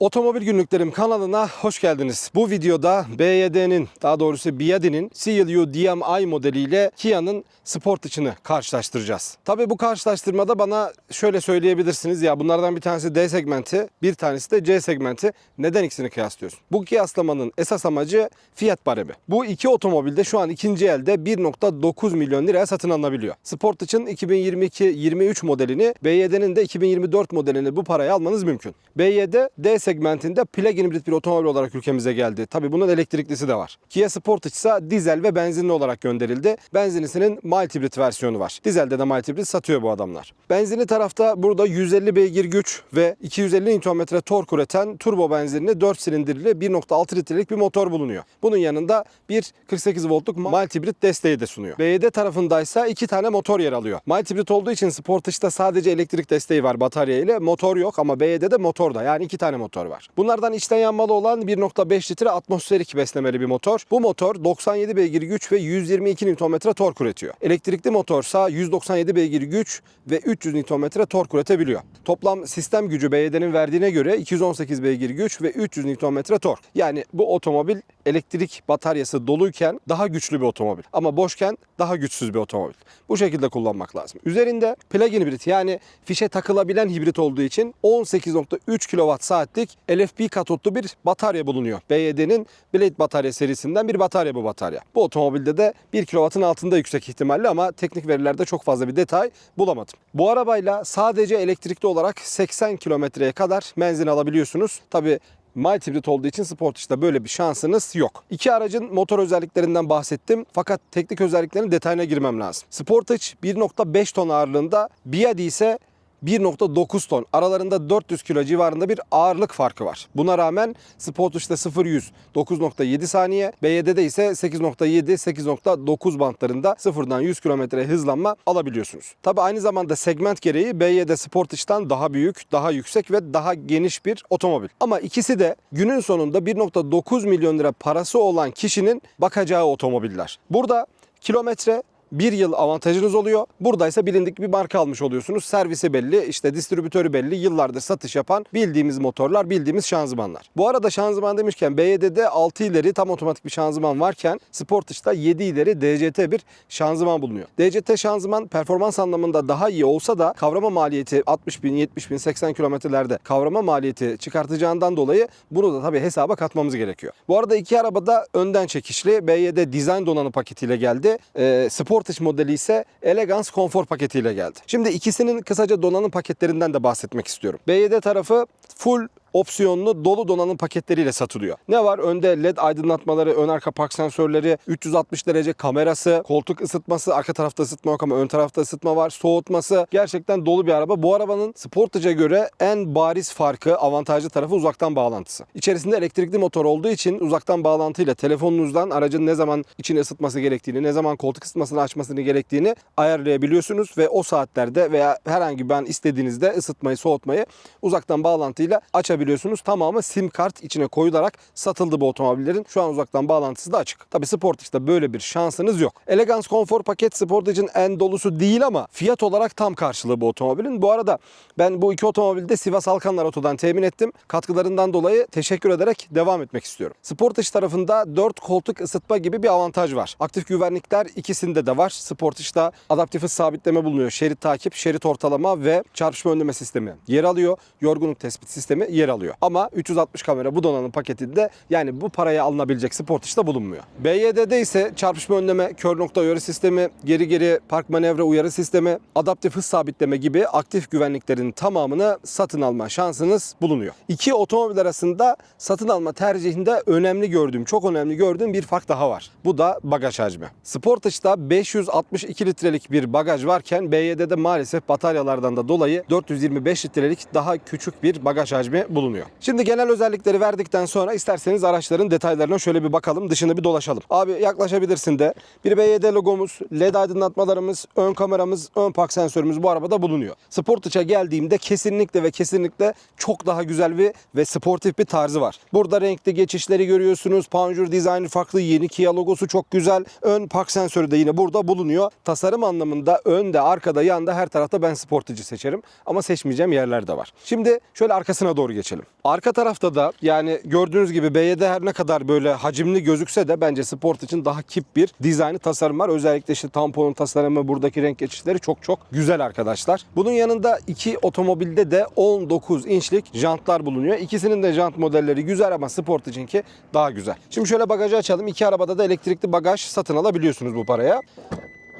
Otomobil Günlüklerim kanalına hoş geldiniz. Bu videoda BYD'nin daha doğrusu Biadi'nin CLU DMI modeliyle Kia'nın Sportage'ını karşılaştıracağız. Tabii bu karşılaştırmada bana şöyle söyleyebilirsiniz ya bunlardan bir tanesi D segmenti, bir tanesi de C segmenti. Neden ikisini kıyaslıyorsun? Bu kıyaslamanın esas amacı fiyat baremi. Bu iki otomobilde şu an ikinci elde 1.9 milyon liraya satın alınabiliyor. Sportage'ın 2022-23 modelini, BYD'nin de 2024 modelini bu paraya almanız mümkün. BYD D segmentinde plug-in hibrit bir otomobil olarak ülkemize geldi. Tabi bunun elektriklisi de var. Kia Sportage ise dizel ve benzinli olarak gönderildi. Benzinlisinin mild hibrit versiyonu var. Dizelde de mild hibrit satıyor bu adamlar. Benzinli tarafta burada 150 beygir güç ve 250 Nm tork üreten turbo benzinli 4 silindirli 1.6 litrelik bir motor bulunuyor. Bunun yanında bir 48 voltluk mild hibrit desteği de sunuyor. BYD tarafındaysa iki tane motor yer alıyor. Mild hibrit olduğu için Sportage'da sadece elektrik desteği var batarya ile motor yok ama BYD'de motor da yani iki tane motor var. Bunlardan içten yanmalı olan 1.5 litre atmosferik beslemeli bir motor. Bu motor 97 beygir güç ve 122 Nm tork üretiyor. Elektrikli motorsa 197 beygir güç ve 300 Nm tork üretebiliyor. Toplam sistem gücü BYD'nin verdiğine göre 218 beygir güç ve 300 Nm tork. Yani bu otomobil elektrik bataryası doluyken daha güçlü bir otomobil ama boşken daha güçsüz bir otomobil. Bu şekilde kullanmak lazım. Üzerinde plug-in hibrit yani fişe takılabilen hibrit olduğu için 18.3 kWh saatlik LFP katotlu bir batarya bulunuyor. BYD'nin Blade batarya serisinden bir batarya bu batarya. Bu otomobilde de 1 kW'ın altında yüksek ihtimalle ama teknik verilerde çok fazla bir detay bulamadım. Bu arabayla sadece elektrikli olarak 80 kilometreye kadar menzil alabiliyorsunuz. Tabi Mild hibrit olduğu için Sportage'da böyle bir şansınız yok. İki aracın motor özelliklerinden bahsettim fakat teknik özelliklerinin detayına girmem lazım. Sportage 1.5 ton ağırlığında, Biadi ise 1.9 ton. Aralarında 400 kilo civarında bir ağırlık farkı var. Buna rağmen Sportage'da 0-100 9.7 saniye, BYD'de ise 8.7-8.9 bantlarında sıfırdan 100 kilometre hızlanma alabiliyorsunuz. Tabi aynı zamanda segment gereği BYD Sportage'dan daha büyük, daha yüksek ve daha geniş bir otomobil. Ama ikisi de günün sonunda 1.9 milyon lira parası olan kişinin bakacağı otomobiller. Burada kilometre bir yıl avantajınız oluyor. Buradaysa bilindik bir marka almış oluyorsunuz. Servisi belli, işte distribütörü belli, yıllardır satış yapan bildiğimiz motorlar, bildiğimiz şanzımanlar. Bu arada şanzıman demişken BYD'de 6 ileri tam otomatik bir şanzıman varken Sportage'da 7 ileri DCT bir şanzıman bulunuyor. DCT şanzıman performans anlamında daha iyi olsa da kavrama maliyeti 60 bin, 70 bin, 80 kilometrelerde kavrama maliyeti çıkartacağından dolayı bunu da tabii hesaba katmamız gerekiyor. Bu arada iki arabada önden çekişli BYD Design donanım paketiyle geldi. Ee, Sportage modeli ise Elegance konfor paketiyle geldi. Şimdi ikisinin kısaca donanım paketlerinden de bahsetmek istiyorum. BYD tarafı full opsiyonlu dolu donanım paketleriyle satılıyor. Ne var? Önde led aydınlatmaları, ön arka park sensörleri, 360 derece kamerası, koltuk ısıtması, arka tarafta ısıtma yok ama ön tarafta ısıtma var, soğutması. Gerçekten dolu bir araba. Bu arabanın Sportage'a göre en bariz farkı, avantajlı tarafı uzaktan bağlantısı. İçerisinde elektrikli motor olduğu için uzaktan bağlantıyla telefonunuzdan aracın ne zaman içini ısıtması gerektiğini, ne zaman koltuk ısıtmasını açmasını gerektiğini ayarlayabiliyorsunuz ve o saatlerde veya herhangi ben istediğinizde ısıtmayı, soğutmayı uzaktan bağlantıyla açabiliyorsunuz. Tamamı sim kart içine koyularak satıldı bu otomobillerin. Şu an uzaktan bağlantısı da açık. Tabi Sportage'da böyle bir şansınız yok. Elegance Konfor paket Sportage'ın en dolusu değil ama fiyat olarak tam karşılığı bu otomobilin. Bu arada ben bu iki otomobilde de Sivas Alkanlar Oto'dan temin ettim. Katkılarından dolayı teşekkür ederek devam etmek istiyorum. Sportage tarafında 4 koltuk ısıtma gibi bir avantaj var. Aktif güvenlikler ikisinde de var. Sportage'da adaptif sabitleme bulunuyor. Şerit takip, şerit ortalama ve çarpışma önleme sistemi yer alıyor. Yorgunluk tespit sistemi yer alıyor. Ama 360 kamera bu donanım paketinde yani bu paraya alınabilecek Sportage'da bulunmuyor. BYD'de ise çarpışma önleme, kör nokta uyarı sistemi, geri geri park manevra uyarı sistemi, adaptif hız sabitleme gibi aktif güvenliklerin tamamını satın alma şansınız bulunuyor. İki otomobil arasında satın alma tercihinde önemli gördüğüm, çok önemli gördüğüm bir fark daha var. Bu da bagaj hacmi. Sportage'da 562 litrelik bir bagaj varken BYD'de maalesef bataryalardan da dolayı 425 litrelik daha küçük bir bagaj hacmi bulunuyor. Şimdi genel özellikleri verdikten sonra isterseniz araçların detaylarına şöyle bir bakalım, dışını bir dolaşalım. Abi yaklaşabilirsin de. Bir BYD logomuz, LED aydınlatmalarımız, ön kameramız, ön park sensörümüz bu arabada bulunuyor. Sportage'a geldiğimde kesinlikle ve kesinlikle çok daha güzel bir ve sportif bir tarzı var. Burada renkli geçişleri görüyorsunuz. Panjur dizaynı farklı. Yeni Kia logosu çok güzel. Ön park sensörü de yine burada bulunuyor. Tasarım anlamında önde, arkada, yanda her tarafta ben Sportage'ı seçerim. Ama seçmeyeceğim yerler de var. Şimdi şöyle arkasına doğru geçelim. Geçelim. Arka tarafta da yani gördüğünüz gibi BYD her ne kadar böyle hacimli gözükse de bence Sport için daha kip bir dizaynı tasarım var. Özellikle işte tamponun tasarımı, buradaki renk geçişleri çok çok güzel arkadaşlar. Bunun yanında iki otomobilde de 19 inçlik jantlar bulunuyor. İkisinin de jant modelleri güzel ama Sport içinki daha güzel. Şimdi şöyle bagajı açalım. İki arabada da elektrikli bagaj satın alabiliyorsunuz bu paraya.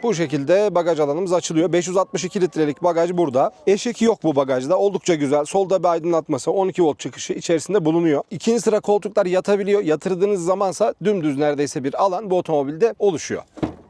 Bu şekilde bagaj alanımız açılıyor. 562 litrelik bagaj burada. Eşik yok bu bagajda. Oldukça güzel. Solda bir aydınlatması 12 volt çıkışı içerisinde bulunuyor. İkinci sıra koltuklar yatabiliyor. Yatırdığınız zamansa dümdüz neredeyse bir alan bu otomobilde oluşuyor.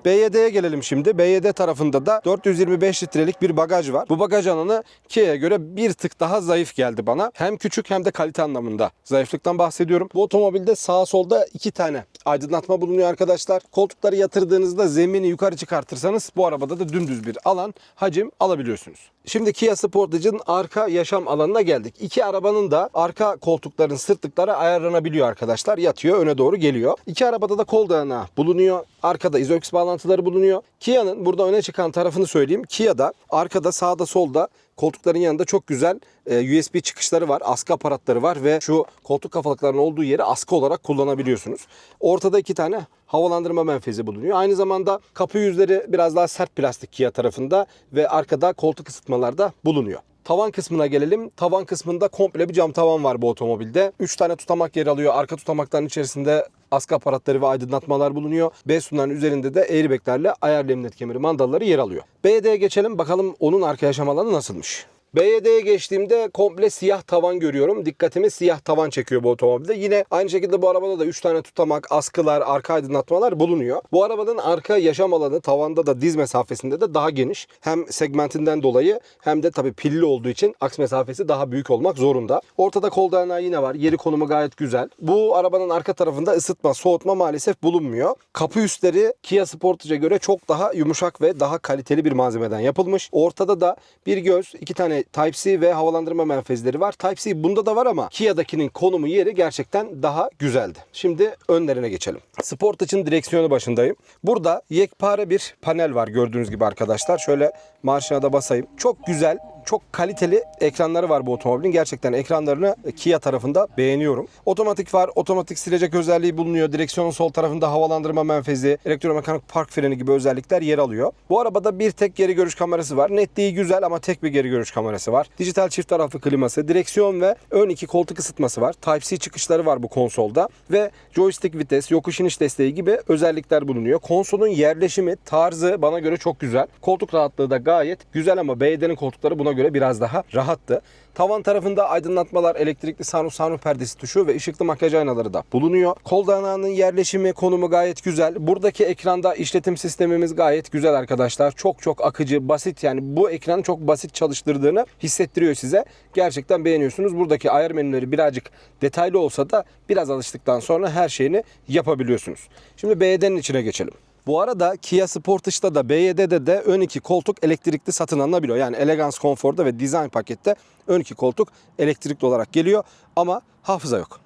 BYD'ye gelelim şimdi. BYD tarafında da 425 litrelik bir bagaj var. Bu bagaj alanı Kia'ya göre bir tık daha zayıf geldi bana. Hem küçük hem de kalite anlamında zayıflıktan bahsediyorum. Bu otomobilde sağ solda iki tane aydınlatma bulunuyor arkadaşlar. Koltukları yatırdığınızda zemini yukarı çıkartırsanız bu arabada da dümdüz bir alan, hacim alabiliyorsunuz. Şimdi Kia Sportage'ın arka yaşam alanına geldik. İki arabanın da arka koltukların sırtlıkları ayarlanabiliyor arkadaşlar. Yatıyor, öne doğru geliyor. İki arabada da kol dayanağı bulunuyor. Arkada izox bağlantıları bulunuyor. Kia'nın burada öne çıkan tarafını söyleyeyim. Kia'da arkada sağda solda koltukların yanında çok güzel e, USB çıkışları var. Askı aparatları var ve şu koltuk kafalıklarının olduğu yeri askı olarak kullanabiliyorsunuz. Ortada iki tane havalandırma menfezi bulunuyor. Aynı zamanda kapı yüzleri biraz daha sert plastik Kia tarafında ve arkada koltuk ısıtmalar da bulunuyor. Tavan kısmına gelelim. Tavan kısmında komple bir cam tavan var bu otomobilde. 3 tane tutamak yer alıyor. Arka tutamakların içerisinde askı aparatları ve aydınlatmalar bulunuyor. B sunların üzerinde de airbaglerle ayarlı emniyet kemeri mandalları yer alıyor. BD'ye geçelim bakalım onun arka yaşam alanı nasılmış. BYD'ye geçtiğimde komple siyah tavan görüyorum. Dikkatimi siyah tavan çekiyor bu otomobilde. Yine aynı şekilde bu arabada da 3 tane tutamak, askılar, arka aydınlatmalar bulunuyor. Bu arabanın arka yaşam alanı tavanda da diz mesafesinde de daha geniş. Hem segmentinden dolayı hem de tabii pilli olduğu için aks mesafesi daha büyük olmak zorunda. Ortada kol dayanağı yine var. Yeri konumu gayet güzel. Bu arabanın arka tarafında ısıtma, soğutma maalesef bulunmuyor. Kapı üstleri Kia Sportage'e göre çok daha yumuşak ve daha kaliteli bir malzemeden yapılmış. Ortada da bir göz, iki tane Type-C ve havalandırma menfezleri var. Type-C bunda da var ama Kia'dakinin konumu yeri gerçekten daha güzeldi. Şimdi önlerine geçelim. Sportage'ın direksiyonu başındayım. Burada yekpare bir panel var gördüğünüz gibi arkadaşlar. Şöyle marşına da basayım. Çok güzel, çok kaliteli ekranları var bu otomobilin. Gerçekten ekranlarını Kia tarafında beğeniyorum. Otomatik far, otomatik silecek özelliği bulunuyor. Direksiyonun sol tarafında havalandırma menfezi, elektromekanik park freni gibi özellikler yer alıyor. Bu arabada bir tek geri görüş kamerası var. Netliği güzel ama tek bir geri görüş kamerası var. Dijital çift taraflı kliması, direksiyon ve ön iki koltuk ısıtması var. Type-C çıkışları var bu konsolda ve joystick vites, yokuş iniş desteği gibi özellikler bulunuyor. Konsolun yerleşimi, tarzı bana göre çok güzel. Koltuk rahatlığı da gayet güzel ama BYD'nin koltukları buna göre biraz daha rahattı. Tavan tarafında aydınlatmalar, elektrikli sunroof, sunroof perdesi tuşu ve ışıklı makyaj aynaları da bulunuyor. Kol yerleşimi, konumu gayet güzel. Buradaki ekranda işletim sistemimiz gayet güzel arkadaşlar. Çok çok akıcı, basit yani bu ekranı çok basit çalıştırdığını hissettiriyor size. Gerçekten beğeniyorsunuz. Buradaki ayar menüleri birazcık detaylı olsa da biraz alıştıktan sonra her şeyini yapabiliyorsunuz. Şimdi BYD'nin içine geçelim. Bu arada Kia Sportage'da da BYD'de de ön iki koltuk elektrikli satın alınabiliyor. Yani Elegance Comfort'da ve Design pakette ön iki koltuk elektrikli olarak geliyor ama hafıza yok.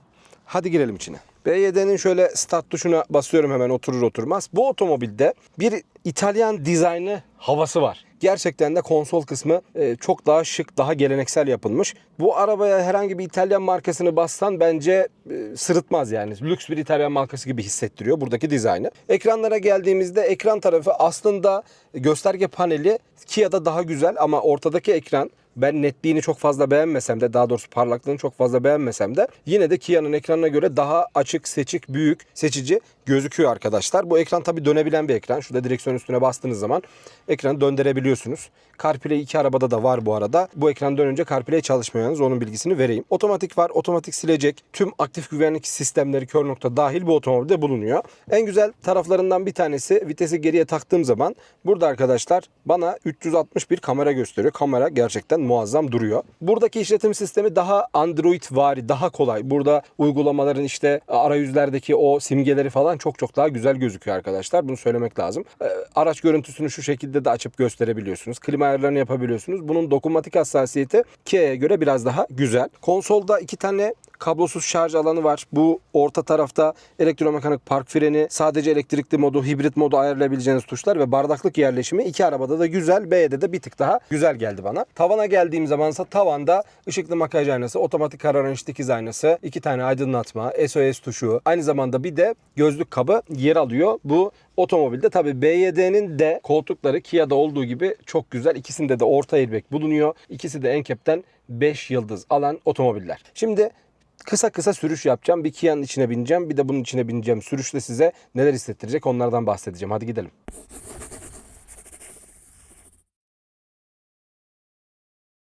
Hadi girelim içine. BYD'nin şöyle start tuşuna basıyorum hemen oturur oturmaz. Bu otomobilde bir İtalyan dizaynı havası var. Gerçekten de konsol kısmı e, çok daha şık, daha geleneksel yapılmış. Bu arabaya herhangi bir İtalyan markasını bassan bence e, sırıtmaz yani. Lüks bir İtalyan markası gibi hissettiriyor buradaki dizaynı. Ekranlara geldiğimizde ekran tarafı aslında gösterge paneli Kia'da daha güzel ama ortadaki ekran ben netliğini çok fazla beğenmesem de daha doğrusu parlaklığını çok fazla beğenmesem de yine de Kia'nın ekranına göre daha açık, seçik, büyük, seçici gözüküyor arkadaşlar. Bu ekran tabi dönebilen bir ekran. Şurada direksiyon üstüne bastığınız zaman ekranı döndürebiliyorsunuz. CarPlay iki arabada da var bu arada. Bu ekran dönünce CarPlay çalışmıyor yalnız onun bilgisini vereyim. Otomatik var, otomatik silecek. Tüm aktif güvenlik sistemleri kör nokta dahil bu otomobilde bulunuyor. En güzel taraflarından bir tanesi vitesi geriye taktığım zaman burada arkadaşlar bana 361 kamera gösteriyor. Kamera gerçekten muazzam duruyor. Buradaki işletim sistemi daha Android vari, daha kolay. Burada uygulamaların işte arayüzlerdeki o simgeleri falan çok çok daha güzel gözüküyor arkadaşlar. Bunu söylemek lazım. Ee, Araç görüntüsünü şu şekilde de açıp gösterebiliyorsunuz. Klima ayarlarını yapabiliyorsunuz. Bunun dokunmatik hassasiyeti Kia'ya göre biraz daha güzel. Konsolda iki tane kablosuz şarj alanı var. Bu orta tarafta elektromekanik park freni, sadece elektrikli modu, hibrit modu ayarlayabileceğiniz tuşlar ve bardaklık yerleşimi iki arabada da güzel. B'de de bir tık daha güzel geldi bana. Tavana geldiğim zamansa tavanda ışıklı makyaj aynası, otomatik kararanış dikiz aynası, iki tane aydınlatma, SOS tuşu, aynı zamanda bir de gözlük kabı yer alıyor. Bu otomobilde tabi BYD'nin de koltukları Kia'da olduğu gibi çok güzel. İkisinde de orta airbag bulunuyor. İkisi de Enkep'ten 5 yıldız alan otomobiller. Şimdi kısa kısa sürüş yapacağım. Bir Kia'nın içine bineceğim. Bir de bunun içine bineceğim. Sürüşte size neler hissettirecek onlardan bahsedeceğim. Hadi gidelim.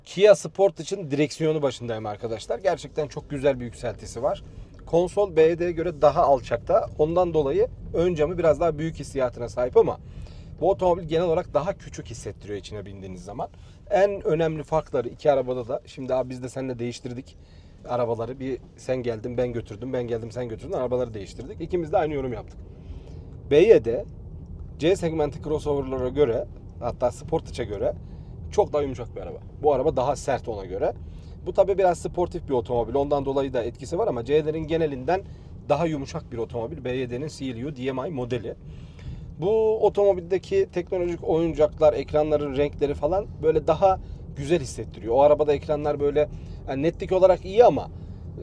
Kia Sport için direksiyonu başındayım arkadaşlar. Gerçekten çok güzel bir yükseltisi var. Konsol BYD'ye göre daha alçakta. Ondan dolayı ön camı biraz daha büyük hissiyatına sahip ama bu otomobil genel olarak daha küçük hissettiriyor içine bindiğiniz zaman. En önemli farkları iki arabada da şimdi abi biz de seninle değiştirdik arabaları. Bir sen geldin ben götürdüm, ben geldim sen götürdün arabaları değiştirdik. İkimiz de aynı yorum yaptık. BYD C segmenti crossover'lara göre hatta Sportage'a göre çok daha yumuşak bir araba. Bu araba daha sert ona göre. Bu tabi biraz sportif bir otomobil. Ondan dolayı da etkisi var ama C'lerin genelinden daha yumuşak bir otomobil. BYD'nin CLU DMI modeli. Bu otomobildeki teknolojik oyuncaklar, ekranların renkleri falan böyle daha güzel hissettiriyor. O arabada ekranlar böyle yani netlik olarak iyi ama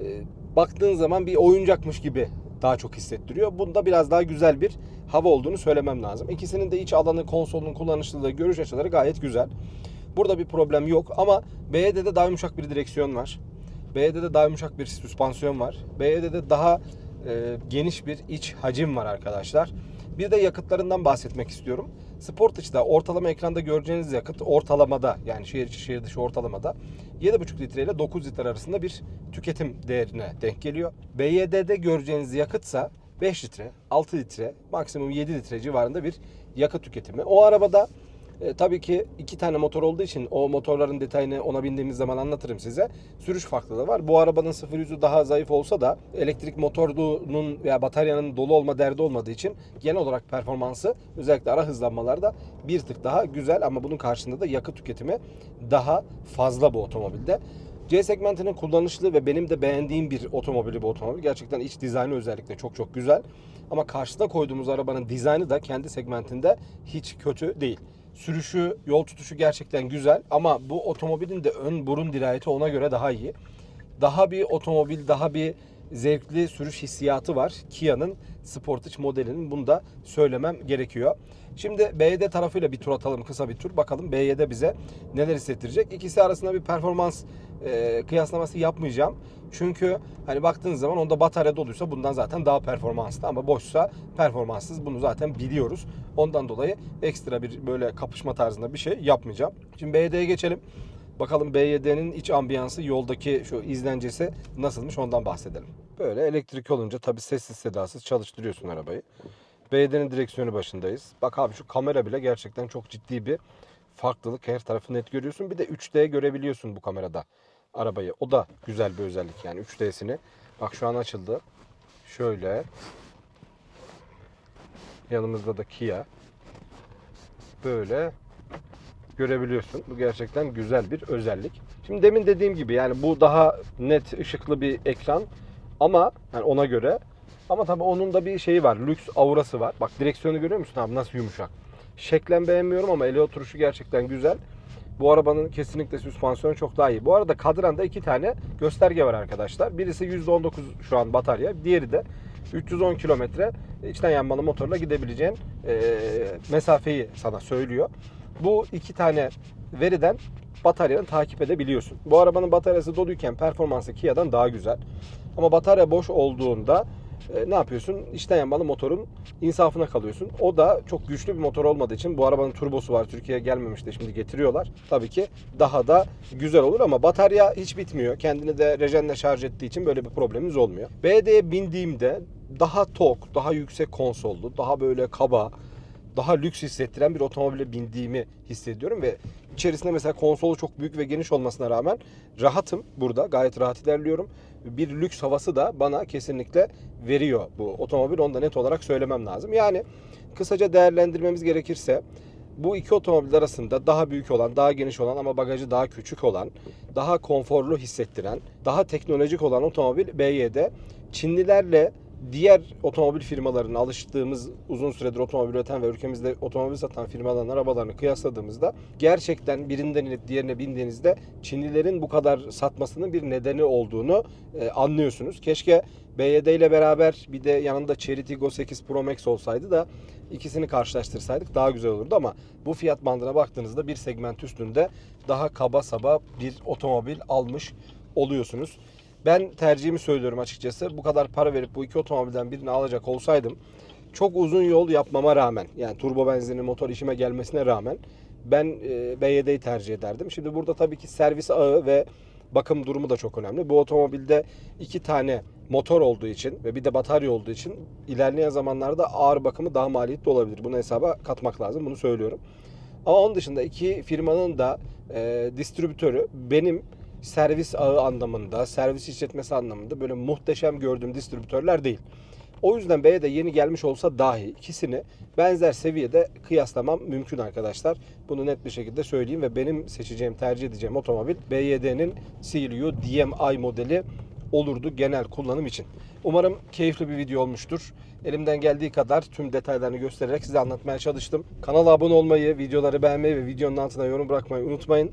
e, baktığın zaman bir oyuncakmış gibi daha çok hissettiriyor. Bunda biraz daha güzel bir hava olduğunu söylemem lazım. İkisinin de iç alanı, konsolunun kullanışlılığı, görüş açıları gayet güzel. Burada bir problem yok ama BYD'de daha yumuşak bir direksiyon var. BYD'de daha yumuşak bir süspansiyon var. BYD'de daha e, geniş bir iç hacim var arkadaşlar. Bir de yakıtlarından bahsetmek istiyorum. Sportage'da ortalama ekranda göreceğiniz yakıt ortalamada yani şehir içi şehir dışı ortalamada 7,5 litre ile 9 litre arasında bir tüketim değerine denk geliyor. BYD'de göreceğiniz yakıtsa 5 litre, 6 litre, maksimum 7 litre civarında bir yakıt tüketimi. O arabada e, tabii ki iki tane motor olduğu için o motorların detayını ona bindiğimiz zaman anlatırım size. Sürüş farklılığı var. Bu arabanın 0 yüzü daha zayıf olsa da elektrik motorunun veya bataryanın dolu olma derdi olmadığı için genel olarak performansı özellikle ara hızlanmalarda bir tık daha güzel ama bunun karşısında da yakıt tüketimi daha fazla bu otomobilde. C segmentinin kullanışlı ve benim de beğendiğim bir otomobili bu otomobil. Gerçekten iç dizaynı özellikle çok çok güzel. Ama karşısına koyduğumuz arabanın dizaynı da kendi segmentinde hiç kötü değil. Sürüşü, yol tutuşu gerçekten güzel ama bu otomobilin de ön burun dirayeti ona göre daha iyi. Daha bir otomobil, daha bir zevkli sürüş hissiyatı var. Kia'nın Sportage modelinin bunu da söylemem gerekiyor. Şimdi BYD tarafıyla bir tur atalım kısa bir tur. Bakalım BYD bize neler hissettirecek. İkisi arasında bir performans e, kıyaslaması yapmayacağım. Çünkü hani baktığınız zaman onda batarya doluysa bundan zaten daha performanslı ama boşsa performanssız bunu zaten biliyoruz. Ondan dolayı ekstra bir böyle kapışma tarzında bir şey yapmayacağım. Şimdi BYD'ye geçelim. Bakalım BYD'nin iç ambiyansı yoldaki şu izlencesi nasılmış ondan bahsedelim. Böyle elektrik olunca tabi sessiz sedasız çalıştırıyorsun arabayı. BYD'nin direksiyonu başındayız. Bak abi şu kamera bile gerçekten çok ciddi bir farklılık. Her tarafı net görüyorsun. Bir de 3D görebiliyorsun bu kamerada arabayı. O da güzel bir özellik yani 3D'sini. Bak şu an açıldı. Şöyle. Yanımızda da Kia. Böyle görebiliyorsun. Bu gerçekten güzel bir özellik. Şimdi demin dediğim gibi yani bu daha net ışıklı bir ekran ama yani ona göre ama tabii onun da bir şeyi var. Lüks aurası var. Bak direksiyonu görüyor musun abi nasıl yumuşak. Şeklen beğenmiyorum ama ele oturuşu gerçekten güzel. Bu arabanın kesinlikle süspansiyonu çok daha iyi. Bu arada kadranda iki tane gösterge var arkadaşlar. Birisi %19 şu an batarya. Diğeri de 310 kilometre içten yanmalı motorla gidebileceğin e, mesafeyi sana söylüyor. Bu iki tane veriden bataryanı takip edebiliyorsun. Bu arabanın bataryası doluyken performansı Kia'dan daha güzel. Ama batarya boş olduğunda e, ne yapıyorsun? İçten yanmalı motorun insafına kalıyorsun. O da çok güçlü bir motor olmadığı için bu arabanın turbosu var. Türkiye'ye gelmemişti şimdi getiriyorlar. Tabii ki daha da güzel olur ama batarya hiç bitmiyor. Kendini de rejenle şarj ettiği için böyle bir problemimiz olmuyor. BD'ye bindiğimde daha tok, daha yüksek konsollu, daha böyle kaba, daha lüks hissettiren bir otomobile bindiğimi hissediyorum ve içerisinde mesela konsolu çok büyük ve geniş olmasına rağmen rahatım burada. Gayet rahat ilerliyorum. Bir lüks havası da bana kesinlikle veriyor bu otomobil. Onu da net olarak söylemem lazım. Yani kısaca değerlendirmemiz gerekirse Bu iki otomobil arasında daha büyük olan, daha geniş olan ama bagajı daha küçük olan, daha konforlu hissettiren, daha teknolojik olan otomobil BYD. Çinlilerle diğer otomobil firmalarının alıştığımız uzun süredir otomobil üreten ve ülkemizde otomobil satan firmaların arabalarını kıyasladığımızda gerçekten birinden inip diğerine bindiğinizde Çinlilerin bu kadar satmasının bir nedeni olduğunu e, anlıyorsunuz. Keşke BYD ile beraber bir de yanında Chery Tiggo 8 Pro Max olsaydı da ikisini karşılaştırsaydık daha güzel olurdu ama bu fiyat bandına baktığınızda bir segment üstünde daha kaba saba bir otomobil almış oluyorsunuz. Ben tercihimi söylüyorum açıkçası. Bu kadar para verip bu iki otomobilden birini alacak olsaydım çok uzun yol yapmama rağmen yani turbo benzinli motor işime gelmesine rağmen ben e, BYD'yi tercih ederdim. Şimdi burada tabii ki servis ağı ve bakım durumu da çok önemli. Bu otomobilde iki tane motor olduğu için ve bir de batarya olduğu için ilerleyen zamanlarda ağır bakımı daha maliyetli olabilir. Bunu hesaba katmak lazım. Bunu söylüyorum. Ama onun dışında iki firmanın da e, distribütörü benim servis ağı anlamında, servis işletmesi anlamında böyle muhteşem gördüğüm distribütörler değil. O yüzden B'ye de yeni gelmiş olsa dahi ikisini benzer seviyede kıyaslamam mümkün arkadaşlar. Bunu net bir şekilde söyleyeyim ve benim seçeceğim, tercih edeceğim otomobil BYD'nin CLU DMI modeli olurdu genel kullanım için. Umarım keyifli bir video olmuştur. Elimden geldiği kadar tüm detaylarını göstererek size anlatmaya çalıştım. Kanala abone olmayı, videoları beğenmeyi ve videonun altına yorum bırakmayı unutmayın.